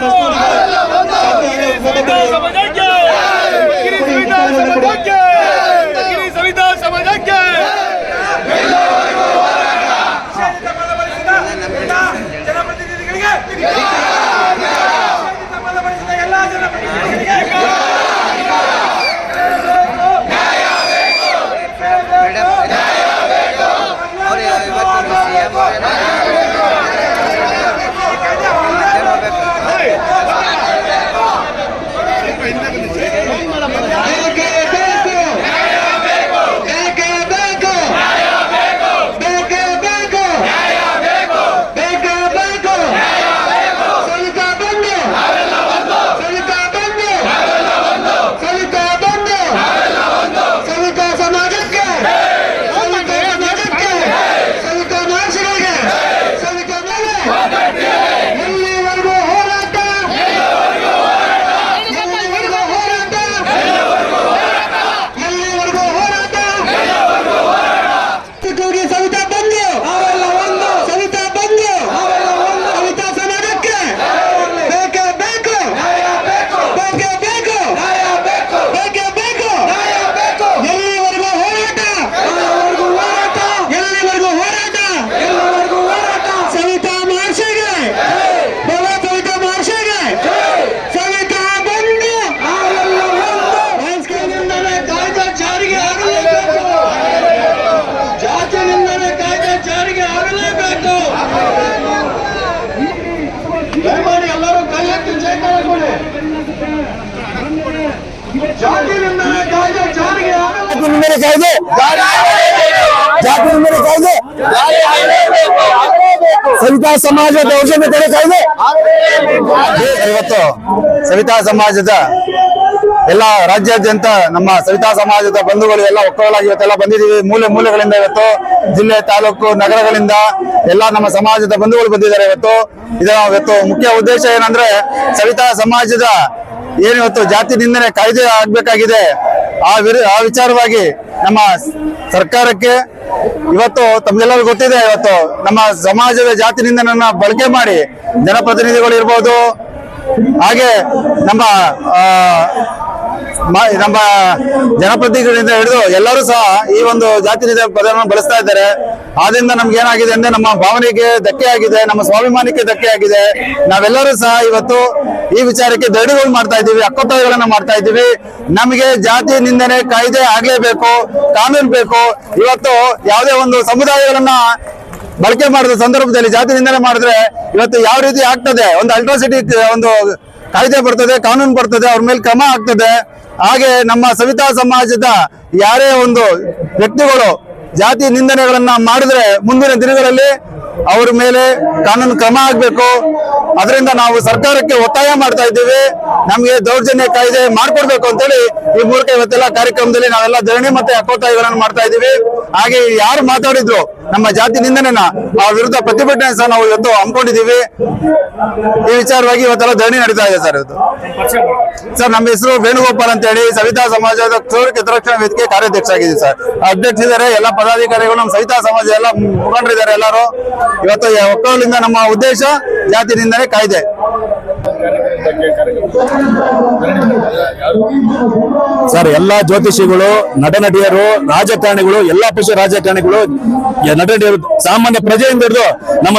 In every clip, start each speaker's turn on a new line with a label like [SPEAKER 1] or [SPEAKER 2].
[SPEAKER 1] ¡Vamos! ಆಗಲೇಬೇಕು
[SPEAKER 2] ಜಾತಿ ಮೇಲೆ ಕಾಯ್ದೆ. ಸವಿತಾ ಸಮಾಜ ದೌರ್ಜನ್ಯ ತಡೆ ಕಾಯ್ದೆ. ಇವತ್ತು ಸವಿತಾ ಸಮಾಜದ ಎಲ್ಲ ರಾಜ್ಯಾದ್ಯಂತ ನಮ್ಮ ಸವಿತಾ ಸಮಾಜದ ಬಂಧುಗಳು ಎಲ್ಲ ಒಕ್ಕಲಾಗಿ ಇವತ್ತೆಲ್ಲ ಬಂದಿದ್ದೀವಿ. ಮೂಲೆ ಮೂಲೆಗಳಿಂದ ಇವತ್ತು ಜಿಲ್ಲೆ, ತಾಲೂಕು, ನಗರಗಳಿಂದ ಎಲ್ಲ ನಮ್ಮ ಸಮಾಜದ ಬಂಧುಗಳು ಬಂದಿದ್ದಾರೆ ಇವತ್ತು. ಇದರ ಇವತ್ತು ಮುಖ್ಯ ಉದ್ದೇಶ ಏನಂದ್ರೆ ಸವಿತಾ ಸಮಾಜದ ಏನಿವತ್ತು ಜಾತಿ ನಿಂದನೆ ಕಾಯ್ದೆ ಆಗ್ಬೇಕಾಗಿದೆ. ಆ ವಿರು ಆ ವಿಚಾರವಾಗಿ ನಮ್ಮ ಸರ್ಕಾರಕ್ಕೆ ಇವತ್ತು ತಮ್ಗೆಲ್ಲರಿಗೂ ಗೊತ್ತಿದೆ, ಇವತ್ತು ನಮ್ಮ ಸಮಾಜದ ಜಾತಿ ನಿಂದನನ್ನ ಬಳಕೆ ಮಾಡಿ ಜನಪ್ರತಿನಿಧಿಗಳು ಇರ್ಬೋದು ಹಾಗೆ ನಮ್ಮ ನಮ್ಮ ಜನಪ್ರತಿನಿಧಿಗಳಿಂದ ಹಿಡಿದು ಎಲ್ಲರೂ ಸಹ ಈ ಒಂದು ಜಾತಿ ನಿಧಿ ಪದವನ್ನು ಬಳಸ್ತಾ ಇದ್ದಾರೆ. ಆದ್ರಿಂದ ನಮ್ಗೆ ಏನಾಗಿದೆ ಅಂದ್ರೆ ನಮ್ಮ ಭಾವನೆಗೆ ಧಕ್ಕೆ ಆಗಿದೆ, ನಮ್ಮ ಸ್ವಾಭಿಮಾನಕ್ಕೆ ಧಕ್ಕೆ ಆಗಿದೆ. ನಾವೆಲ್ಲರೂ ಸಹ ಇವತ್ತು ಈ ವಿಚಾರಕ್ಕೆ ದಡಿಗಳು ಮಾಡ್ತಾ ಇದ್ದೀವಿ ಹಕ್ಕೊತ್ತಾಯಗಳನ್ನ ಮಾಡ್ತಾ ಇದ್ದೀವಿ. ನಮಗೆ ಜಾತಿ ನಿಂದನೆ ಕಾಯ್ದೆ ಆಗ್ಲೇಬೇಕು, ಕಾನೂನು ಬೇಕು. ಇವತ್ತು ಯಾವುದೇ ಒಂದು ಸಮುದಾಯಗಳನ್ನ ಬಳಕೆ ಮಾಡಿದ ಸಂದರ್ಭದಲ್ಲಿ ಜಾತಿ ನಿಂದನೆ ಮಾಡಿದ್ರೆ ಇವತ್ತು ಯಾವ ರೀತಿ ಆಗ್ತದೆ? ಒಂದು ಅಲ್ಟ್ರಾಸಿಟಿ ಒಂದು ಕಾಯ್ದೆ ಬರ್ತದೆ, ಕಾನೂನು ಬರ್ತದೆ, ಅವ್ರ ಮೇಲೆ ಕ್ರಮ ಆಗ್ತದೆ. ಹಾಗೆ ನಮ್ಮ ಸವಿತಾ ಸಮಾಜದ ಯಾರೇ ಒಂದು ವ್ಯಕ್ತಿಗಳು ಜಾತಿ ನಿಂದನೆಗಳನ್ನ ಮಾಡಿದ್ರೆ ಮುಂದಿನ ದಿನಗಳಲ್ಲಿ ಅವ್ರ ಮೇಲೆ ಕಾನೂನು ಕ್ರಮ ಆಗ್ಬೇಕು. ಅದರಿಂದ ನಾವು ಸರ್ಕಾರಕ್ಕೆ ಒತ್ತಾಯ ಮಾಡ್ತಾ ಇದ್ದೀವಿ. ನಮಗೆ ದೌರ್ಜನ್ಯ ಕಾಯ್ದೆ ಮಾಡ್ಕೊಡ್ಬೇಕು ಅಂತೇಳಿ ಈ ಮೂಲಕ ಇವತ್ತೆಲ್ಲ ಕಾರ್ಯಕ್ರಮದಲ್ಲಿ ನಾವೆಲ್ಲ ಧರಣಿ ಮತ್ತೆ ಅಕೋತಾಯಗಳನ್ನು ಮಾಡ್ತಾ ಇದ್ದೀವಿ. ಹಾಗೆ ಯಾರು ಮಾತಾಡಿದ್ರು ನಮ್ಮ ಜಾತಿ ನಿಂದನೆನ ಆ ವಿರುದ್ಧ ಪ್ರತಿಭಟನೆ ಸಹ ನಾವು ಇವತ್ತು ಹಮ್ಮಿಕೊಂಡಿದ್ದೀವಿ. ಈ ವಿಚಾರವಾಗಿ ಇವತ್ತೆಲ್ಲ ಧರಣಿ ನಡೀತಾ ಇದೆ ಸರ್ ಇವತ್ತು. ಸರ್, ನಮ್ಮ ಹೆಸರು ವೇಣುಗೋಪಾಲ್ ಅಂತ ಹೇಳಿ ಸವಿತಾ ಸಮಾಜದ ಕ್ಷೌರಿಕ ಹಿತರಕ್ಷಣಾ ವೇದಿಕೆ ಕಾರ್ಯಾಧ್ಯಕ್ಷ ಆಗಿದ್ದೀವಿ ಸರ್. ಅಧ್ಯಕ್ಷ ಇದ್ದಾರೆ ಎಲ್ಲ ಪದಾಧಿಕಾರಿಗಳು, ನಮ್ಮ ಸವಿತಾ ಸಮಾಜ ಎಲ್ಲ ಮುಖಂಡರಿದ್ದಾರೆ ಎಲ್ಲರೂ. ಇವತ್ತು ಒಕ್ಕಲಿಂದ ನಮ್ಮ ಉದ್ದೇಶ ಜಾತಿ ನಿಂದನೆ ಕಾಯ್ದೆ.
[SPEAKER 3] ಸರ್, ಎಲ್ಲಾ ಜ್ಯೋತಿಷಿಗಳು ನಟ ನಟಿಯರು ರಾಜಕಾರಣಿಗಳು, ಎಲ್ಲಾ ಪಕ್ಷ ರಾಜಕಾರಣಿಗಳು ನಟ ನಟಿಯರು ಸಾಮಾನ್ಯ ಪ್ರಜೆಯಿಂದ ಹಿಡಿದು ನಮ್ಮ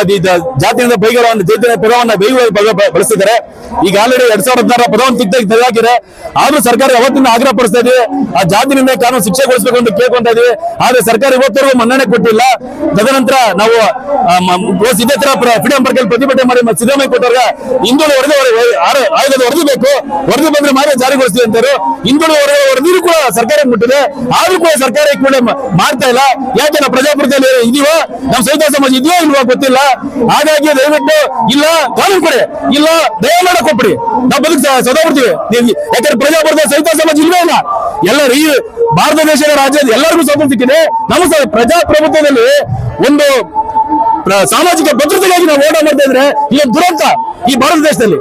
[SPEAKER 3] ಜಾತಿಯಿಂದ ಬೈಗರ ಒಂದು ಪದವನ್ನು ಪದವನ್ನ ಬೈಗಳು ಬ- ಬ- ಬಳಸ್ತಿದ್ದಾರೆ. ಈಗ ಆಲ್ರೆಡಿ ಎರಡ್ ಸಾವಿರದ ಹದಿನಾರ ಪದವನ್ನು ತಿದ್ದ ತೆಗೆದಾಕಿದೆ ಆದ್ರೂ ಸರ್ಕಾರ ಯಾವತ್ತಿನ ಆಗ್ರಹ ಪಡಿಸ್ತಾ ಇದೀವಿ ಆ ಜಾತಿನಿಂದ ಕಾನೂನು ಶಿಕ್ಷೆಗೊಳಿಸಬೇಕು ಅಂತ ಕೇಳ್ಕೊಂತ ಇದೀವಿ ಆದ್ರೆ ಸರ್ಕಾರ ಇವತ್ತರೆಗೂ ಮನ್ನಣೆ ಕೊಟ್ಟಿಲ್ಲ. ತದನಂತರ ನಾವು ಇದೇ ತರ ಫ್ರೀಡಂ ಪಾರ್ಕ್ ಪ್ರತಿಭಟನೆ ಮಾಡಿ ಸಿದ್ದರಾಮಯ್ಯ ಕೊಟ್ಟವ್ರಿಗೆ ಹಿಂದೂ ವರದಿ ವರ- ಆರ- ಆಯೋಗದ ವರದಿ ಬೇಕು. ವರದಿ ಬಂದ್ರೆ ಮಾತ್ರ ಜಾರಿಗೊಳಿಸ್ತೀವಿ ಅಂತಾರೆ. ಹಿಂದುಳಿದ ವರದಿನೂ ಕೂಡ ಸರ್ಕಾರ ಮುಟ್ಟಿದೆ. ಆದ್ರೂ ಕೂಡ ಸರ್ಕಾರ ಕೂಡ ಮಾಡ್ತಾ ಇಲ್ಲ. ಯಾಕೆ ನಾವು ಪ್ರಜಾಪ್ರಭುತ್ವದಲ್ಲಿ ಇದೀವೋ? ನಮ್ಮ ಸವಿತಾ ಸಮಾಜ ಇದೆಯೋ ಇಲ್ವೋ ಗೊತ್ತಿಲ್ಲ. ಹಾಗಾಗಿ ದಯವಿಟ್ಟು, ಇಲ್ಲ, ಕಾನೂನು ಕೊಡಿ. ಇಲ್ಲ, ದಯಮಾಡ ಕೊಟ್ಬಿಡಿ. ನಾವು ಬದುಕು ಸದಾ ಬಿಡ್ತೀವಿ ಯಾಕಂದ್ರೆ ಪ್ರಜಾಪ್ರತಿ ಸವಿತಾ ಸಮಾಜ ಇಲ್ವೇ ಇಲ್ಲ. ಎಲ್ಲರೂ ಈ ಭಾರತ ದೇಶದ ರಾಜ್ಯದ ಎಲ್ಲರಿಗೂ ಸ್ವಾತಂತ್ರ್ಯ ಸಿಕ್ಕಿದೆ ನಮ್ಮ ಪ್ರಜಾಪ್ರಭುತ್ವದಲ್ಲಿ ಒಂದು ಸಾಮಾಜಿಕ ಭದ್ರತೆಗಾಗಿ ನಾವು ಹೋರಾಟ ಮಾಡ್ತಾ ಇದ್ರೆ ಇದು ದುರಂತ ಈ ಭಾರತ ದೇಶದಲ್ಲಿ.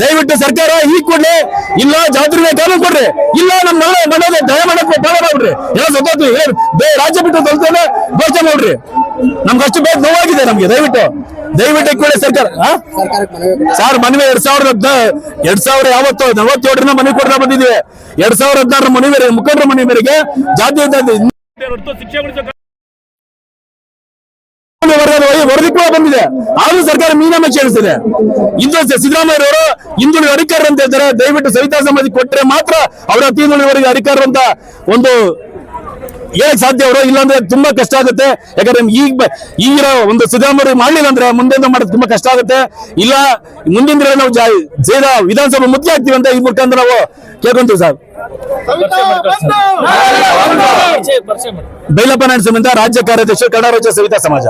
[SPEAKER 3] ದಯವಿಟ್ಟು ಸರ್ಕಾರ ಈ ಕೂಡಲೇ ಇಲ್ಲ, ಜಾತ್ರೆ ಕಾನೂನು ಕೊಡ್ರಿ. ಇಲ್ಲ ನಮ್ಮ ಮನೆಯಲ್ಲಿ ದಯ ಮಾಡಕ್ಕೆ ಪಾಲ ಮಾಡ್ರಿ ಎಲ್ಲ ಸತ್ತು ರಾಜ್ಯ ಬಿಟ್ಟು ತೊಲ್ತೇನೆ ಘೋಷಣೆ ಮಾಡ್ರಿ
[SPEAKER 4] ನಮ್ಗೆ ಅಷ್ಟು ಬೇಗ ನೋವಾಗಿದೆ ನಮ್ಗೆ, ದಯವಿಟ್ಟು. ದಯವಿಟ್ಟು ಈ ಕೂಡಲೇ ಸರ್ಕಾರ? ಸರ್, ಮನವಿ ಎರಡ್ ಸಾವಿರದ ಹದ್ನ- ಎರಡ್ ಸಾವಿರ ಯಾವತ್ತು, ನಲವತ್ತೇಳರಿಂದ ಮನವಿ ಕೊಡ್ತಾ ಬಂದಿದ್ವಿ ಎರಡ್ ಸಾವಿರದ ಹದಿನಾರರ ಮನವಿ ಮುಖಂಡರ ಮನವಿ ಮೇರೆಗೆ ಜಾತಿ ವರ್ಗದ ವರದಿ ಕೂಡ ಬಂದಿದೆ. ಆದ್ರೂ ಸರ್ಕಾರ ಮೀನಾಮೇಷ ಎಣಿಸಿದೆ ಇಂದು ಸಿದ್ದರಾಮಯ್ಯವರು ಹಿಂದುಳಿದ ಅಧಿಕಾರ ಅಂತ ಹೇಳ್ತಾರೆ. ದಯವಿಟ್ಟು ಸವಿತಾ ಸಮಾಜ ಕೊಟ್ಟರೆ ಮಾತ್ರ ಅವರ ಹಿಂದುಳಿದವರಿಗೆ ಅಧಿಕಾರ ಅಂತ ಒಂದು ಹೇಳಕ್ ಸಾಧ್ಯ ಅವರು. ಇಲ್ಲಾಂದ್ರೆ ತುಂಬಾ ಕಷ್ಟ ಆಗುತ್ತೆ. ಯಾಕಂದ್ರೆ ಈಗ ಈಗಿರೋ ಒಂದು ಸಿದ್ದರಾಮಯ್ಯ ಮಾಡ್ಲಿಲ್ಲ ಅಂದ್ರೆ ಮುಂದೆ ಮಾಡೋದು ತುಂಬಾ ಕಷ್ಟ ಆಗುತ್ತೆ. ಇಲ್ಲ ಮುಂದಿನ ದಿನ ನಾವು ಜೇದ ವಿಧಾನಸಭೆ ಮುಖ್ಯ ಆಗ್ತೀವಿ ಅಂತ ಈ ಮುಖಾಂತರ ನಾವು ಕೇಳ್ಕೊಂತೀವಿ ಸರ್. ಬೈಲಪ್ಪ ನಾಯ್ಡು ಸಮಿತ ರಾಜ್ಯ ಕಾರ್ಯದರ್ಶಿ ಕನ್ನಡ ರಾಜ್ಯ ಸವಿತಾ ಸಮಾಜ.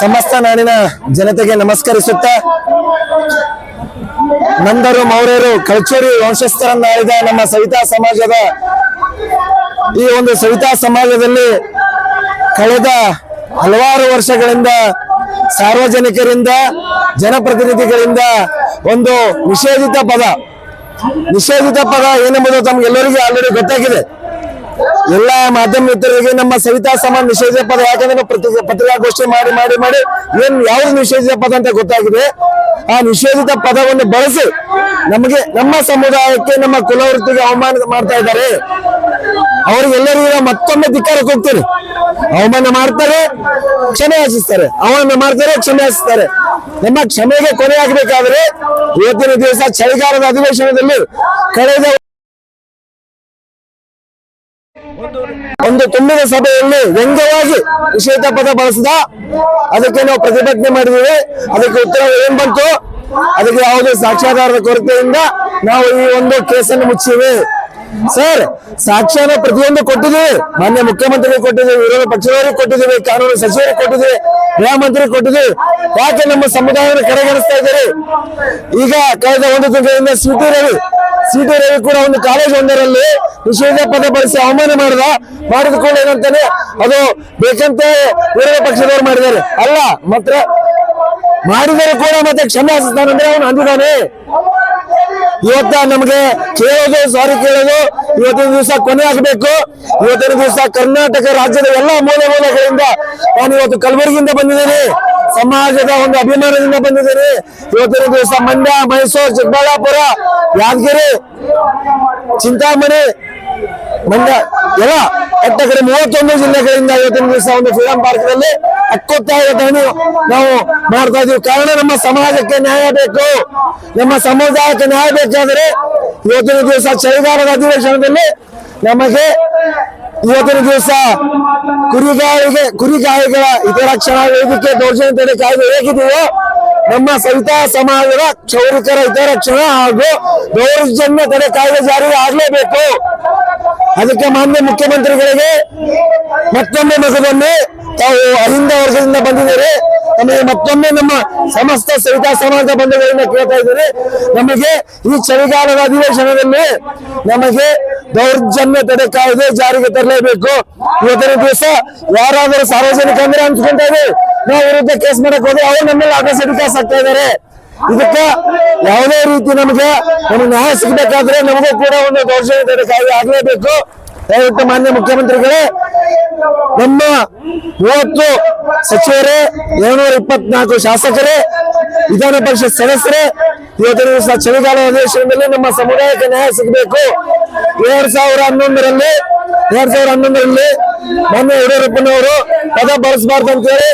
[SPEAKER 5] ಸಮಸ್ತ ನಾಡಿನ ಜನತೆಗೆ ನಮಸ್ಕರಿಸುತ್ತ, ನಂದರು ಮೌರ್ಯರು ಕಲ್ಚೂರಿ ವಂಶಸ್ಥರನ್ನಾಳಿದ ನಮ್ಮ ಸವಿತಾ ಸಮಾಜದ, ಈ ಒಂದು ಸವಿತಾ ಸಮಾಜದಲ್ಲಿ ಕಳೆದ ಹಲವಾರು ವರ್ಷಗಳಿಂದ ಸಾರ್ವಜನಿಕರಿಂದ, ಜನಪ್ರತಿನಿಧಿಗಳಿಂದ ಒಂದು ನಿಷೇಧಿತ ಪದ. ನಿಷೇಧಿತ ಪದ ಏನೆಂಬುದು ತಮ್ಗೆಲ್ಲರಿಗೂ ಆಲ್ರೆಡಿ ಗೊತ್ತಾಗಿದೆ. ಎಲ್ಲ ಮಾಧ್ಯಮ ಮಿತ್ರರಿಗೆ ನಮ್ಮ ಸವಿತಾ ಸಮಾನ ನಿಷೇಧ ಪದ, ಯಾಕಂದ್ರೆ ಪ್ರತಿ ಪತ್ರಿಕಾಗೋಷ್ಠಿ ಮಾಡಿ ಮಾಡಿ ಮಾಡಿ ಏನ್ ಯಾವ್ದು ನಿಷೇಧಿತ ಪದ ಅಂತ ಗೊತ್ತಾಗಿದೆ, ಆ ನಿಷೇಧಿತ ಪದವನ್ನು ಬಳಸಿ ನಮಗೆ, ನಮ್ಮ ಸಮುದಾಯಕ್ಕೆ, ನಮ್ಮ ಕುಲವೃತ್ತಿಗೆ ಅವಮಾನ ಮಾಡ್ತಾ ಇದ್ದಾರೆ. ಅವ್ರಿಗೆಲ್ಲರಿಗೂ ಮತ್ತೊಮ್ಮೆ ಧಿಕ್ಕಾರಕ್ಕೆ ಕೊಡ್ತೀನಿ ಅವಮಾನ ಮಾಡ್ತಾರೆ, ಕ್ಷಮೆ ಯಾಚಿಸ್ತಾರೆ ಅವಮಾನ ಮಾಡ್ತಾರೆ, ಕ್ಷಮೆ ಯಾಚಿಸ್ತಾರೆ ನಮ್ಮ ಕ್ಷಮೆಗೆ ಕೊನೆ ಹಾಕಬೇಕಾದ್ರೆ ಇವತ್ತಿನ ದಿವಸ ಚಳಿಗಾಲದ ಅಧಿವೇಶನದಲ್ಲಿ ಕಳೆದ ಒಂದು ತುಂಬಿದ ಸಭೆಯಲ್ಲಿ ವ್ಯಂಗ್ಯವಾಗಿ ನಿಷೇಧ ಪದ ಬಳಸಿದ, ಅದಕ್ಕೆ ನಾವು ಪ್ರತಿಭಟನೆ ಮಾಡಿದೀವಿ ಅದಕ್ಕೆ ಉತ್ತರ ಏನ್ ಬಂತು? ಅದಕ್ಕೆ ಯಾವುದೇ ಸಾಕ್ಷ್ಯಾಧಾರದ ಕೊರತೆಯಿಂದ ನಾವು ಈ ಒಂದು ಕೇಸನ್ನು ಮುಚ್ಚಿವೆ. ಸರ್, ಸಾಕ್ಷ್ಯನ ಪ್ರತಿಯೊಂದು ಕೊಟ್ಟಿದ್ದೀವಿ. ಮಾನ್ಯ ಮುಖ್ಯಮಂತ್ರಿಗೆ ಕೊಟ್ಟಿದ್ದೀವಿ, ವಿರೋಧ ಪಕ್ಷದವರಿಗೆ ಕೊಟ್ಟಿದ್ದೀವಿ, ಕಾನೂನು ಸಚಿವರಿಗೆ ಕೊಟ್ಟಿದ್ದೀವಿ, ಗೃಹ ಮಂತ್ರಿ ಕೊಟ್ಟಿದ್ದೀವಿ. ಯಾಕೆ ನಮ್ಮ ಸಮುದಾಯವನ್ನು ಕಡೆಗಣಿಸ್ತಾ ಇದ್ದೀರಿ? ಈಗ ಕಳೆದ ಒಂದು ತಿಂಗಳಿಂದ ಸಿಟಿ ರವಿ ಸಿಟಿ ರವಿ ಕೂಡ ಒಂದು ಕಾಲೇಜ್ ಒಂದರಲ್ಲಿ ನಿಷೇಧ ಪದ ಬಳಸಿ ಅವಮಾನ ಮಾಡಿದ ಮಾಡಿದ ಕೂಡ ಏನಂತಾನೆ ಅದು ಬೇಕಂತ ವಿರೋಧ ಪಕ್ಷದವರು ಮಾಡಿದ್ದಾರೆ. ಅಲ್ಲ, ಮಾತ್ರ ಮಾಡಿದರೆ ಕೂಡ ಮತ್ತೆ ಕ್ಷಮೆ ಯಾಚಿಸ್ತಾನಂದ್ರೆ ಅವನು ಅಂದಿದ್ದಾನೆ ಇವತ್ತ ನಮಗೆ ಕೇಳೋದು ಸಾರಿ ಕೇಳೋದು, ಇವತ್ತಿನ ದಿವಸ ಕೊನೆ ಆಗಬೇಕು. ಇವತ್ತಿನ ದಿವಸ ಕರ್ನಾಟಕ ರಾಜ್ಯದ ಎಲ್ಲಾ ಮೂಲ ಮೂಲಗಳಿಂದ ನಾನು ಇವತ್ತು ಕಲಬುರಗಿಯಿಂದ ಬಂದಿದ್ದೀನಿ. ಸಮಾಜದ ಒಂದು ಅಭಿಮಾನದಿಂದ ಬಂದಿದ್ದೀನಿ. ಇವತ್ತಿನ ದಿವಸ ಮಂಡ್ಯ, ಮೈಸೂರು, ಚಿಕ್ಕಬಳ್ಳಾಪುರ, ಯಾದಗಿರಿ, ಚಿಂತಾಮಣಿ, ಮಂಡ್ಯ, ಎಲ್ಲ ಕಡೆ ಮೂವತ್ತೊಂದು ಜಿಲ್ಲೆಗಳಿಂದ ಇವತ್ತಿನ ದಿವಸ ಒಂದು ಫ್ರೀಡಂ ಪಾರ್ಕ್ನಲ್ಲಿ ಹಕ್ಕೊತ್ತಾಯ ಧರಣಿ ನಾವು ಮಾಡ್ತಾ ಇದೀವಿ. ಕಾರಣ ನಮ್ಮ ಸಮಾಜಕ್ಕೆ ನ್ಯಾಯ ಬೇಕು. ನಮ್ಮ ಸಮುದಾಯಕ್ಕೆ ನ್ಯಾಯ ಬೇಕಾದರೆ ಇವತ್ತಿನ ದಿವಸ ಚಳಿಗಾಲದ ಅಧಿವೇಶನದಲ್ಲಿ ನಮಗೆ ಇವತ್ತಿನ ದಿವಸ ಕುರಿಗಾಯಿಗೆ, ಕುರಿಗಾಯಿಗಳ ಹಿತರಕ್ಷಣಾ ವೇದಿಕೆ ದೌರ್ಜನ್ಯ ತಡೆ ಕಾಯ್ದೆ ಹೇಗಿದೆಯೋ ನಮ್ಮ ಸವಿತಾ ಸಮಾಜದ ಕ್ಷೌರಿಕರ ಹಿತರಕ್ಷಣಾ ಹಾಗೂ ದೌರ್ಜನ್ಯ ತಡೆ ಕಾಯ್ದೆ ಜಾರಿಗೆ ಆಗಲೇಬೇಕು. ಅದಕ್ಕೆ ಮಾನ್ಯ ಮುಖ್ಯಮಂತ್ರಿಗಳಿಗೆ ಮತ್ತೊಮ್ಮೆ ಮಗದೊಮ್ಮೆ ತಾವು ಅಹಿಂದ ವರ್ಗದಿಂದ ಬಂದಿದ್ದಾರೆ. ನಮಗೆ ಮತ್ತೊಮ್ಮೆ ನಮ್ಮ ಸಮಸ್ತ ಸವಿತಾ ಸಮಾಜದ ಬಂಧುಗಳಿಂದ ಕೇಳ್ತಾ ಇದ್ದಾರೆ. ನಮಗೆ ಈ ಚಳಿಗಾಲದ ಅಧಿವೇಶನದಲ್ಲಿ ನಮಗೆ ದೌರ್ಜನ್ಯ ತಡೆ ಕಾಯ್ದೆ ಜಾರಿಗೆ ತರಲೇಬೇಕು. ಇವತ್ತಿನ ದಿವಸ ಯಾರಾದರೂ ಸಾರ್ವಜನಿಕ ಅಂದ್ರೆ ಅನ್ಸ್ಕೊಂತ ಇದೆ ನಾವು ವಿರುದ್ಧ ಕೇಸ್ ಮಾಡಕ್ ಹೋದ್ರೆ ಅವ್ರು ನಮ್ಮ ಮೇಲೆ ವಿಕಾಸ ಸಿಡಿಕಾಸ್ ಆಗ್ತಾ ಇದ್ದಾರೆ. ಇದಕ್ಕ ಯಾವುದೇ ರೀತಿ ನಮಗೆ ನಮಗೆ ನ್ಯಾಯ ಸಿಗಬೇಕಾದ್ರೆ ನಮಗೂ ಕೂಡ ಒಂದು ದೌರ್ಜನ್ಯ ತಡೆ ಕಾಯ್ದೆ ಆಗ್ಲೇಬೇಕು. ದಯವಿಟ್ಟು ಮಾನ್ಯ ಮುಖ್ಯಮಂತ್ರಿಗಳೇ ನಮ್ಮ ಮೂವತ್ತು ಸಚಿವರೇ ಏಳ್ನೂರ ಇಪ್ಪತ್ನಾಲ್ಕು ಶಾಸಕರೇ, ವಿಧಾನ ಪರಿಷತ್ ಸದಸ್ಯರೇ, ಇವತ್ತಿನ ದಿವಸ ಚಳಿಗಾಲ ಅಧಿವೇಶನದಲ್ಲಿ ನಮ್ಮ ಸಮುದಾಯಕ್ಕೆ ನ್ಯಾಯ ಸಿಗಬೇಕು. ಎರಡ್ ಸಾವಿರ ಹನ್ನೊಂದರಲ್ಲಿ, ಎರಡ್ ಸಾವಿರ ಹನ್ನೊಂದರಲ್ಲಿ ಮೊನ್ನೆ ಯಡಿಯೂರಪ್ಪನವರು ಪದ ಬಳಸಬಾರ್ದು ಅಂತೇಳಿ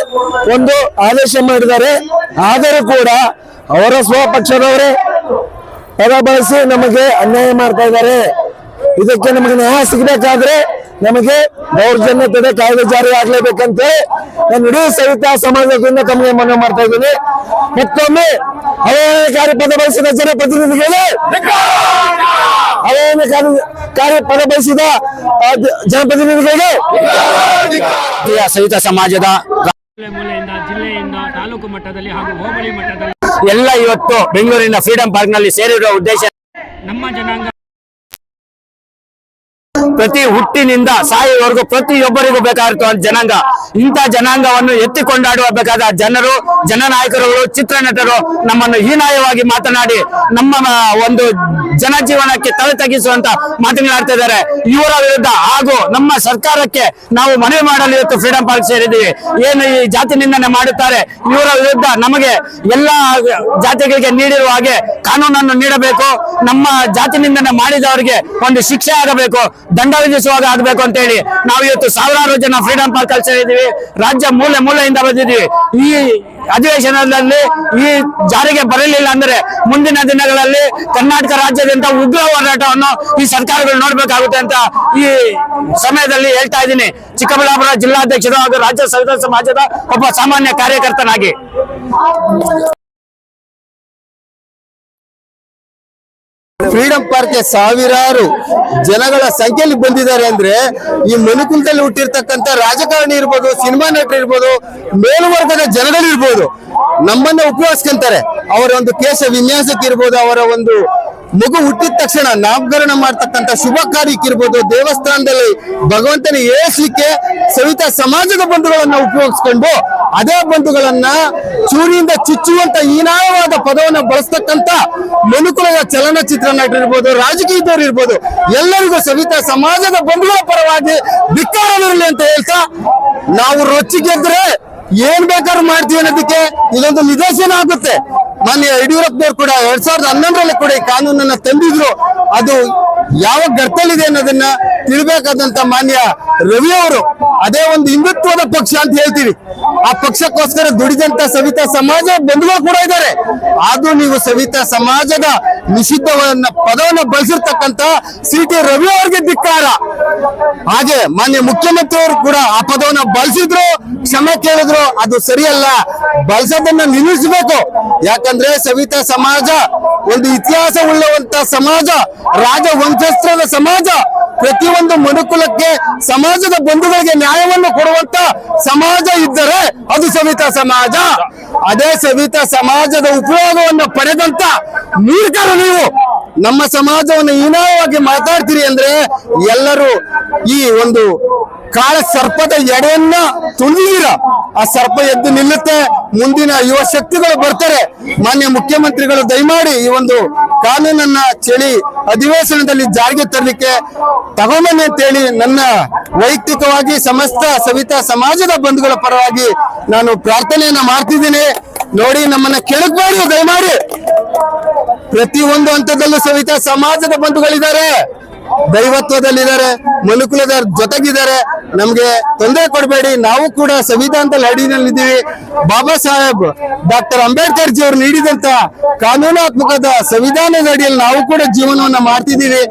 [SPEAKER 5] ಒಂದು ಆದೇಶ ಮಾಡಿದ್ದಾರೆ. ಆದರೂ ಕೂಡ ಅವರ ಸ್ವಪಕ್ಷದವರೇ ಪದ ಬಳಸಿ ನಮಗೆ ಅನ್ಯಾಯ ಮಾಡ್ತಾ ಇದ್ದಾರೆ. ಇದಕ್ಕೆ ನಮಗೆ ನ್ಯಾಯ ಸಿಗಬೇಕಾದ್ರೆ ನಮಗೆ ದೌರ್ಜನ್ಯ ತಡೆ ಕಾಯ್ದೆ ಜಾರಿ ಆಗ್ಲೇಬೇಕಂತೆ. ನಾನು ಇಡೀ ಸಹಿತ ಸಮಾಜದಿಂದ ತಮಗೆ ಮನವಿ ಮಾಡ್ತಾ ಇದ್ದೀನಿ. ಮತ್ತೊಮ್ಮೆ ಅವಕಾರಿ ಪದ ಬಯಸಿದ ಜನಪ್ರತಿನಿಧಿಗಳು ಅವಹೇಳನಕಾರಿ ಕಾರ್ಯ ಪದ ಬಯಸಿದ ಜನಪ್ರತಿನಿಧಿಗಳು ಸಹಿತ ಜನಪ್ರತಿನಿಧಿಗಳಿಗೆ
[SPEAKER 4] ಸಮಾಜದ
[SPEAKER 6] ಜಿಲ್ಲೆಯಿಂದ ತಾಲೂಕು ಮಟ್ಟದಲ್ಲಿ ಹಾಗೂ ಹೋಬಳಿ ಮಟ್ಟದಲ್ಲಿ
[SPEAKER 4] ಎಲ್ಲ ಇವತ್ತು ಬೆಂಗಳೂರಿನ ಫ್ರೀಡಂ ಪಾರ್ಕ್ನಲ್ಲಿ ಸೇರಿರುವ ಉದ್ದೇಶ
[SPEAKER 6] ನಮ್ಮ ಜನಾಂಗ
[SPEAKER 4] ಪ್ರತಿ ಹುಟ್ಟಿನಿಂದ ಸಾಯುವವರೆಗೂ ಪ್ರತಿಯೊಬ್ಬರಿಗೂ ಬೇಕಾಗಿತ್ತು ಜನಾಂಗ. ಇಂಥ ಜನಾಂಗವನ್ನು ಎತ್ತಿಕೊಂಡಾಡುವ ಬೇಕಾದ ಜನರು, ಜನನಾಯಕರುಗಳು, ಚಿತ್ರನಟರು ನಮ್ಮನ್ನು ಹೀನಾಯವಾಗಿ ಮಾತನಾಡಿ ನಮ್ಮ ಒಂದು ಜನಜೀವನಕ್ಕೆ ತಲೆ ತಗ್ಗಿಸುವಂತ ಮಾತನಾಡ್ತಾ ಇದ್ದಾರೆ. ಇವರ ವಿರುದ್ಧ ಹಾಗೂ ನಮ್ಮ ಸರ್ಕಾರಕ್ಕೆ ನಾವು ಮನವಿ ಮಾಡಲು ಇವತ್ತು ಫ್ರೀಡಂ ಪಾರ್ಕ್ ಸೇರಿದ್ದೀವಿ ಏನು ಈ ಜಾತಿ ನಿಂದನೆ ಮಾಡುತ್ತಾರೆ, ಇವರ ವಿರುದ್ಧ ನಮಗೆ ಎಲ್ಲಾ ಜಾತಿಗಳಿಗೆ ನೀಡಿರುವ ಹಾಗೆ ಕಾನೂನನ್ನು ನೀಡಬೇಕು. ನಮ್ಮ ಜಾತಿ ನಿಂದನೆ ಮಾಡಿದವರಿಗೆ ಒಂದು ಶಿಕ್ಷೆ ಆಗಬೇಕು. ದಂಡ ವಿಧಿಸುವಾಗ ಆಗಬೇಕು ಅಂತ ಹೇಳಿ ನಾವು ಇವತ್ತು ಸಾವಿರಾರು ಜನ ಫ್ರೀಡಂ ಪಾರ್ಕ್ ಅಲ್ಲಿ ಸೇರಿದ್ದೀವಿ. ರಾಜ್ಯ ಮೂಲೆ ಮೂಲೆಯಿಂದ ಬಂದಿದ್ದೀವಿ. ಈ ಅಧಿವೇಶನದಲ್ಲಿ ಈ ಜಾರಿಗೆ ಬರಲಿಲ್ಲ ಅಂದ್ರೆ ಮುಂದಿನ ದಿನಗಳಲ್ಲಿ ಕರ್ನಾಟಕ ರಾಜ್ಯದಂತ ಉಗ್ರ ಹೋರಾಟವನ್ನು ಈ ಸರ್ಕಾರಗಳು ನೋಡ್ಬೇಕಾಗುತ್ತೆ ಅಂತ ಈ ಸಮಯದಲ್ಲಿ ಹೇಳ್ತಾ ಇದ್ದೀನಿ. ಚಿಕ್ಕಬಳ್ಳಾಪುರ ಜಿಲ್ಲಾಧ್ಯಕ್ಷರು ಹಾಗೂ ರಾಜ್ಯ ಸವಿತಾ ಸಮಾಜದ ಒಬ್ಬ ಸಾಮಾನ್ಯ ಕಾರ್ಯಕರ್ತನಾಗಿ.
[SPEAKER 1] ಫ್ರೀಡಂ ಪಾರ್ಕ್ಗೆ ಸಾವಿರಾರು ಜನಗಳ ಸಂಖ್ಯೆಯಲ್ಲಿ ಬಂದಿದ್ದಾರೆ ಅಂದ್ರೆ ಈ ಮನುಕುಲದಲ್ಲಿ ಹುಟ್ಟಿರ್ತಕ್ಕಂಥ ರಾಜಕಾರಣಿ ಇರ್ಬೋದು, ಸಿನಿಮಾ ನಟರು ಇರ್ಬೋದು ಮೇಲ್ವರ್ಗದ ಜನಗಳಿರ್ಬೋದು ನಮ್ಮನ್ನ ಉಪಯೋಗಿಸ್ಕೊಂತಾರೆ ಅವರ ಒಂದು ಕೇಶ ವಿನ್ಯಾಸಕ್ಕೆ ಇರ್ಬೋದು, ಅವರ ಒಂದು ಮಗು ಹುಟ್ಟಿದ ತಕ್ಷಣ ನಾಮಕರಣ ಮಾಡ್ತಕ್ಕಂಥ ಶುಭ ಕಾರ್ಯಕ್ಕಿರ್ಬೋದು ದೇವಸ್ಥಾನದಲ್ಲಿ ಭಗವಂತನ ಏರಿಸಲಿಕ್ಕೆ ಸವಿತಾ ಸಮಾಜದ ಬಂಧುಗಳನ್ನ ಉಪಯೋಗಿಸ್ಕೊಂಡು ಅದೇ ಬಂಧುಗಳನ್ನ ಚೂರಿಯಿಂದ ಚುಚ್ಚುವಂತ ಹೀನಾಯವಾದ ಪದವನ್ನು ಬಳಸ್ತಕ್ಕಂತ ಮನುಕುಲದ ಚಲನಚಿತ್ರ ನಟರಿರ್ಬೋದು ರಾಜಕೀಯದವರು ಇರ್ಬೋದು, ಎಲ್ಲರಿಗೂ ಸವಿತಾ ಸಮಾಜದ ಬಂಧುಗಳ ಪರವಾಗಿ ಧಿಕ್ಕಾರವಿರಲಿ ಅಂತ ಹೇಳ್ತಾ ನಾವು ರೊಚ್ಚಿಗೆದ್ರೆ ಏನ್ ಬೇಕಾದ್ರೂ ಮಾಡ್ತೀವಿ ಅನ್ನೋದಕ್ಕೆ ಇದೊಂದು ನಿದರ್ಶನ ಆಗುತ್ತೆ. ಮಾನ್ಯ ಯಡಿಯೂರಪ್ಪನವರು ಕೂಡ ಎರಡ್ ಸಾವಿರದ ಹನ್ನೊಂದರಲ್ಲಿ ಕೂಡ ಈ ಕಾನೂನನ್ನ ತಂದಿದ್ರು. ಅದು ಯಾವ ಗರ್ತಲಿದೆ ಅನ್ನೋದನ್ನ ತಿಳ್ಬೇಕಾದಂತ ಮಾನ್ಯ ರವಿ ಅವರು ಅದೇ ಒಂದು ಹಿಂದುತ್ವದ ಪಕ್ಷ ಅಂತ ಹೇಳ್ತೀವಿ. ಆ ಪಕ್ಷಕ್ಕೋಸ್ಕರ ದುಡಿದಂತ ಸವಿತಾ ಸಮಾಜ ಬಂಧುಗಳು ಕೂಡ ಇದ್ದಾರೆ. ಆದ್ರೂ ನೀವು ಸವಿತಾ ಸಮಾಜದ ನಿಷಿದ್ಧವನ್ನ ಪದವನ್ನು ಬಳಸಿರ್ತಕ್ಕಂತ ಸಿ ಟಿ ರವಿ ಅವರಿಗೆ ಧಿಕ್ಕಾರ. ಹಾಗೆ ಮಾನ್ಯ ಮುಖ್ಯಮಂತ್ರಿಯವರು ಕೂಡ ಆ ಪದವನ್ನು ಬಳಸಿದ್ರು, ಕ್ಷಮೆ ಕೇಳಿದ್ರು, ಅದು ಸರಿಯಲ್ಲ. ಬಳಸೋದನ್ನ ನಿಲ್ಲಿಸಬೇಕು. ಯಾಕಂದ್ರೆ ಸವಿತಾ ಸಮಾಜ ಒಂದು ಇತಿಹಾಸ ಉಳ್ಳವಂತ ಸಮಾಜ, ರಾಜ ವಂಶಸ್ಥರ ಸಮಾಜ, ಪ್ರತಿಯೊಂದು ಮನುಕುಲಕ್ಕೆ ಸಮಾಜದ ಬಂಧುಗಳಿಗೆ ನ್ಯಾಯವನ್ನು ಕೊಡುವಂತ ಸಮಾಜ ಇದ್ದರೆ ಅದು ಸವಿತಾ ಸಮಾಜ. ಅದೇ ಸವಿತಾ ಸಮಾಜದ ಉಪಯೋಗವನ್ನು ಪಡೆದಂತ ಮೂರ್ಖರು ನೀವು. ನಮ್ಮ ಸಮಾಜವನ್ನು ಹೀನಾಯವಾಗಿ ಮಾತಾಡ್ತೀರಿ ಅಂದ್ರೆ ಎಲ್ಲರೂ ಈ ಒಂದು ಕಾಳ ಸರ್ಪದ ಎಡೆಯನ್ನ ತುಳಿದಿರ ಆ ಸರ್ಪ ಎದ್ದು ನಿಲ್ಲುತ್ತೆ. ಮುಂದಿನ ಯುವ ಶಕ್ತಿಗಳು ಬರ್ತಾರೆ. ಮಾನ್ಯ ಮುಖ್ಯಮಂತ್ರಿಗಳು, ದಯಮಾಡಿ ಈ ಒಂದು ಕಾನೂನನ್ನ ಚಳಿ ಅಧಿವೇಶನದಲ್ಲಿ ಜಾರಿಗೆ ತರಲಿಕ್ಕೆ ತಗೊಂಬನ್ನಿ ಅಂತೇಳಿ ನನ್ನ ವೈಯಕ್ತಿಕವಾಗಿ ಸಮಸ್ತ ಸವಿತಾ ಸಮಾಜದ ಬಂಧುಗಳ ಪರವಾಗಿ ನಾನು ಪ್ರಾರ್ಥನೆಯನ್ನ ಮಾಡ್ತಿದ್ದೀನಿ. ನೋಡಿ ನಮ್ಮನ್ನ ಕೆಳಕ್ಬೇಡಿ ದಯಮಾಡಿ. ಪ್ರತಿಯೊಂದು ಹಂತದಲ್ಲೂ ಸವಿತಾ ಸಮಾಜದ ಬಂಧುಗಳಿದ್ದಾರೆ. ದೈವತ್ವದಲ್ಲಿದ್ದಾರೆ ಮನುಕುಲದ ಜೊತೆಗಿದ್ದಾರೆ. ನಮ್ಗೆ ತೊಂದರೆ ಕೊಡಬೇಡಿ. ನಾವು ಕೂಡ ಸಂವಿಧಾನದಲ್ಲಿ ಅಡಿನಲ್ಲಿದ್ದೀವಿ ಬಾಬಾ ಸಾಹೇಬ್, ಡಾಕ್ಟರ್ ಅಂಬೇಡ್ಕರ್ ಜಿ ಅವರು ನೀಡಿದಂತ ಕಾನೂನಾತ್ಮಕದ ಸಂವಿಧಾನದ ಅಡಿಯಲ್ಲಿ ನಾವು ಕೂಡ ಜೀವನವನ್ನ ಮಾಡ್ತಿದ್ದೀವಿ.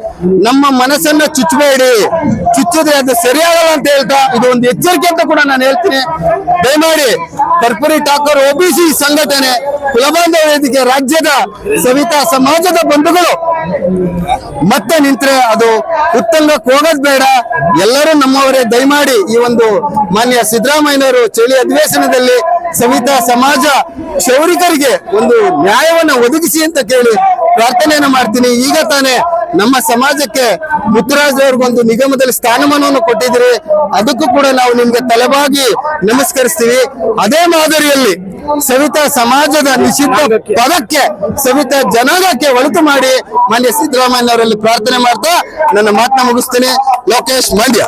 [SPEAKER 1] ನಮ್ಮ ಮನಸ್ಸನ್ನ ಚುಚ್ಚಬೇಡಿ. ಚುಚ್ಚದೆ ಅದು ಸರಿಯಾಗಲ್ಲ ಅಂತ ಹೇಳ್ತಾ ಇದು ಒಂದು ಎಚ್ಚರಿಕೆ ಅಂತ ಕೂಡ ನಾನು ಹೇಳ್ತೀನಿ. ದಯಮಾಡಿ ಕರ್ಪೂರಿ ಠಾಕೂರ್ ಒಬಿಸಿ ಸಂಘಟನೆ, ಕುಲಬಾಂಧವ ವೇದಿಕೆ, ರಾಜ್ಯದ ಸವಿತಾ ಸಮಾಜದ ಬಂಧುಗಳು ಮತ್ತೆ ನಿಂತ್ರೆ ಅದು ಉತ್ತಂಗಕ್ಕೆ ಹೋಗೋದ್ ಬೇಡ. ಎಲ್ಲರೂ ನಮ್ಮವರೇ, ದಯಮಾಡಿ ಈ ಒಂದು ಮಾನ್ಯ ಸಿದ್ದರಾಮಯ್ಯನವರು ಚಳಿ ಅಧಿವೇಶನದಲ್ಲಿ ಸವಿತಾ ಸಮಾಜ ಕ್ಷೌರಿಕರಿಗೆ ಒಂದು ನ್ಯಾಯವನ್ನ ಒದಗಿಸಿ ಅಂತ ಕೇಳಿ ಪ್ರಾರ್ಥನೆಯನ್ನು ಮಾಡ್ತೀನಿ. ಈಗ ತಾನೇ ನಮ್ಮ ಸಮಾಜಕ್ಕೆ ಮುತ್ತುರಾಜ್ ಅವ್ರಿಗೊಂದು ನಿಗಮದಲ್ಲಿ ಸ್ಥಾನಮಾನವನ್ನು ಕೊಟ್ಟಿದ್ರೆ ಅದಕ್ಕೂ ಕೂಡ ನಾವು ನಿಮ್ಗೆ ತಲೆಬಾಗಿ ನಮಸ್ಕರಿಸ್ತೀವಿ. ಅದೇ ಮಾದರಿಯಲ್ಲಿ ಸವಿತಾ ಸಮಾಜದ ನಿಷಿದ್ಧ ಪದಕ್ಕೆ ಸವಿತಾ ಜನಾಂಗಕ್ಕೆ ಒಳಿತು ಮಾಡಿ ಮಾನ್ಯ ಸಿದ್ದರಾಮಯ್ಯ ಅವರಲ್ಲಿ ಪ್ರಾರ್ಥನೆ ಮಾಡ್ತಾ ನನ್ನ ಮಾತನ್ನ ಮುಗಿಸ್ತೀನಿ. ಲೋಕೇಶ್ ಮಂಡ್ಯ.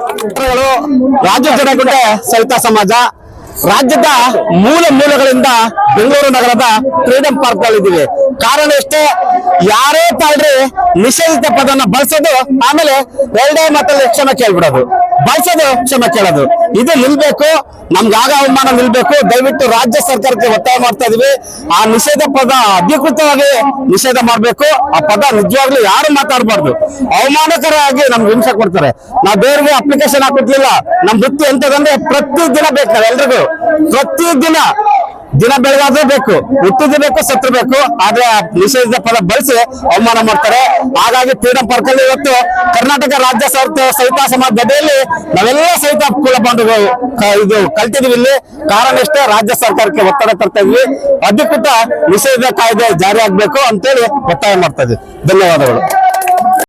[SPEAKER 4] ರಾಜ್ಯ ಜನಗುಡ್ಡ ಸವಿತಾ ಸಮಾಜ, ರಾಜ್ಯದ ಮೂಲ ಮೂಲಗಳಿಂದ ಬೆಂಗಳೂರು ನಗರದ ಫ್ರೀಡಂ ಪಾರ್ಕ್ ಗಳಿದ್ದೀವಿ ಕಾರಣ ಇಷ್ಟೇ ಯಾರೇ ತಾಳ್ರಿ ನಿಷೇಧಿತ ಪದನ ಬಳಸೋದು, ಆಮೇಲೆ ಎರಡೇ ಮಾತಲ್ಲಿ ಕ್ಷಮೆ ಕೇಳ್ಬಿಡೋದು. ಬಳಸೋದು ಕ್ಷಮೆ ಕೇಳೋದು. ಇದು ನಿಲ್ಬೇಕು ನಮ್ಗಾಗ ಅವಮಾನ ನಿಲ್ಬೇಕು. ದಯವಿಟ್ಟು ರಾಜ್ಯ ಸರ್ಕಾರಕ್ಕೆ ಒತ್ತಾಯ ಮಾಡ್ತಾ ಇದೀವಿ. ಆ ನಿಷೇಧ ಪದ ಅಧಿಕೃತವಾಗಿ ನಿಷೇಧ ಮಾಡ್ಬೇಕು. ಆ ಪದ ನಿಜವಾಗ್ಲೂ ಯಾರು ಮಾತಾಡಬಾರ್ದು. ಅವಮಾನಕರಾಗಿ ನಮ್ಗೆ ಹಿಂಸೆ ಕೊಡ್ತಾರೆ. ನಾವು ಬೇರೆಗೆ ಅಪ್ಲಿಕೇಶನ್ ಹಾಕೊಟ್ಲಿಲ್ಲ. ನಮ್ ವೃತ್ತಿ ಎಂತದಂದ್ರೆ ಪ್ರತಿ ದಿನ ಬೇಕು ನಾವೆಲ್ರಿಗೂ ಪ್ರತಿ ದಿನ ದಿನ ಬೆಳಗಾದ್ರೆ ಬೇಕು, ಹುಟ್ಟಿದ್ದು ಬೇಕು ಸತ್ತು ಬೇಕು, ಆದ್ರೆ ನಿಷೇಧ ಪದ ಬಳಸಿ ಅವಮಾನ ಮಾಡ್ತಾರೆ. ಹಾಗಾಗಿ ಫ್ರೀಡಂ ಪಾರ್ಕ್ ಅಲ್ಲಿ ಇವತ್ತು ಕರ್ನಾಟಕ ರಾಜ್ಯ ಸಹಿತ ಸಹಿತ ಸಮಾಜ ನಾವೆಲ್ಲ ಸಹಿತ ಕುಲ ಕ- ಇದು ಕಲ್ತಿದೀವಿ ಇಲ್ಲಿ. ಕಾರಣ ಇಷ್ಟೇ, ರಾಜ್ಯ ಸರ್ಕಾರಕ್ಕೆ ಒತ್ತಡ ತರ್ತಾ ಇದ್ವಿ. ಅಧಿಕೃತ ನಿಷೇಧ ಕಾಯ್ದೆ ಜಾರಿ ಆಗ್ಬೇಕು ಅಂತೇಳಿ ಒತ್ತಾಯ ಮಾಡ್ತಾ ಧನ್ಯವಾದಗಳು.